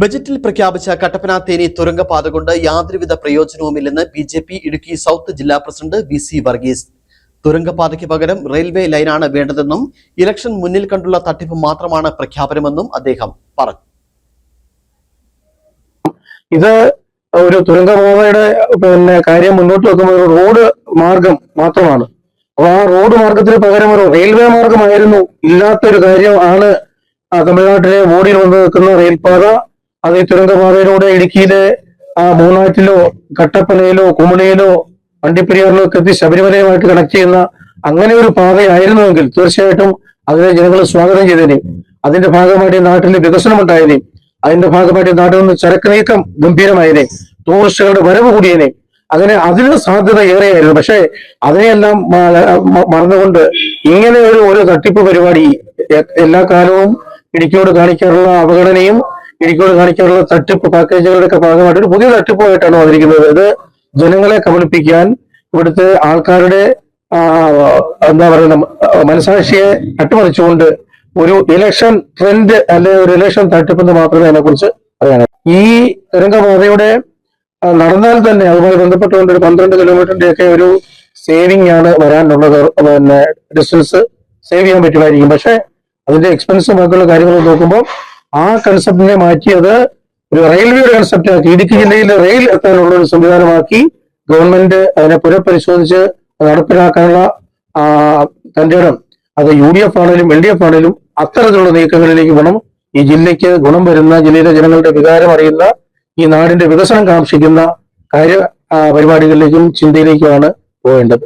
ബജറ്റിൽ പ്രഖ്യാപിച്ച കട്ടപ്പന തേനി തുരങ്കപാത കൊണ്ട് യാതൊരുവിധ പ്രയോജനവുമില്ലെന്ന് B J P Idukki south ജില്ലാ പ്രസിഡന്റ് വി സി വർഗീസ്. തുരങ്കപാതയ്ക്ക് പകരം റെയിൽവേ ലൈനാണ് വേണ്ടതെന്നും ഇലക്ഷൻ മുന്നിൽ കണ്ടുള്ള തട്ടിപ്പ് മാത്രമാണ് പ്രഖ്യാപനമെന്നും അദ്ദേഹം പറഞ്ഞു. ഇത് ഒരു തുരങ്കപാതയുടെ പിന്നെ കാര്യം മുന്നോട്ട് വെക്കുമ്പോൾ ഒരു റോഡ് മാർഗം മാത്രമാണ്. അപ്പൊ ആ റോഡ് മാർഗത്തിന് പകരം ഒരു റെയിൽവേ മാർഗമായിരുന്നു ഇല്ലാത്തൊരു കാര്യം ആണ് തമിഴ്നാട്ടിലെ ബോഡിയിൽ വന്ന് നിൽക്കുന്ന റെയിൽപാത. അത് ഈ തുരങ്കപാതയിലൂടെ ഇടുക്കിയിലെ ആ മൂന്നാറ്റിലോ കട്ടപ്പനയിലോ കുമളിയിലോ വണ്ടിപ്പെരിയാറിലോ ഒക്കെ എത്തി ശബരിമലയുമായിട്ട് കണക്ട് ചെയ്യുന്ന അങ്ങനെ ഒരു പാതയായിരുന്നുവെങ്കിൽ തീർച്ചയായിട്ടും അതിനെ ജനങ്ങൾ സ്വാഗതം ചെയ്തേനെ. അതിന്റെ ഭാഗമായിട്ട് നാട്ടിൽ വികസനം ഉണ്ടായതിനെ അതിന്റെ ഭാഗമായിട്ട് നാട്ടിൽ നിന്ന് ചരക്ക് നീക്കം ഗംഭീരമായതിനെ ടൂറിസ്റ്റുകളുടെ വരവ് കൂടിയതിനെ അങ്ങനെ അതിന് സാധ്യത ഏറെയായിരുന്നു. പക്ഷേ അതിനെയെല്ലാം മറന്നുകൊണ്ട് ഇങ്ങനെ ഒരു ഒരു തട്ടിപ്പ് പരിപാടി എല്ലാ കാലവും ഇടുക്കിയോട് കാണിക്കാറുള്ള അവഗണനയും ഇടുക്കിയോട് കാണിക്കാനുള്ള തട്ടിപ്പ് പാക്കേജുകളുടെ ഭാഗമായിട്ട് ഒരു പുതിയ തട്ടിപ്പുമായിട്ടാണ് വന്നിരിക്കുന്നത്. ഇത് ജനങ്ങളെ കബളിപ്പിക്കാൻ ഇവിടുത്തെ ആൾക്കാരുടെ എന്താ പറയുക മനസാക്ഷിയെ അട്ടിമറിച്ചുകൊണ്ട് ഒരു ഇലക്ഷൻ ട്രെൻഡ് അല്ലെ ഒരു ഇലക്ഷൻ തട്ടിപ്പെന്ന് മാത്രമേ അതിനെക്കുറിച്ച് പറയാനുള്ളൂ ഈ തുരങ്കപാതയുടെ ആ, നടന്നാൽ തന്നെ അതുമായി ബന്ധപ്പെട്ടുകൊണ്ട് ഒരു പന്ത്രണ്ട് കിലോമീറ്ററിന്റെ ഒരു സേവിങ് ആണ് വരാനുള്ളത്. പിന്നെ ഡിസ്റ്റൻസ് സേവ് ചെയ്യാൻ പറ്റുമായിരിക്കും. പക്ഷെ അതിന്റെ എക്സ്പെൻസും ബാക്കിയുള്ള കാര്യങ്ങൾ നോക്കുമ്പോൾ ആ കൺസെപ്റ്റിനെ മാറ്റിയത് ഒരു റെയിൽവേയുടെ കൺസെപ്റ്റ് ആക്കി ഇടുക്കി ജില്ലയിൽ റെയിൽ എത്താനുള്ള ഒരു സംവിധാനമാക്കി ഗവൺമെന്റ് അതിനെ പുനഃപരിശോധിച്ച് അത് നടപ്പിലാക്കാനുള്ള തന്റെ ഇടം. അത് യു ഡി എഫ് ആണെങ്കിലും എൽ ഡി എഫ് ആണെങ്കിലും അത്തരത്തിലുള്ള നീക്കങ്ങളിലേക്ക് വേണം ഈ ജില്ലയ്ക്ക് ഗുണം വരുന്ന ജില്ലയിലെ ജനങ്ങളുടെ വികാരം അറിയുന്ന ഈ നാടിന്റെ വികസനം കാക്ഷിക്കുന്ന കാര്യ പരിപാടികളിലേക്കും ചിന്തയിലേക്കുമാണ് പോകേണ്ടത്.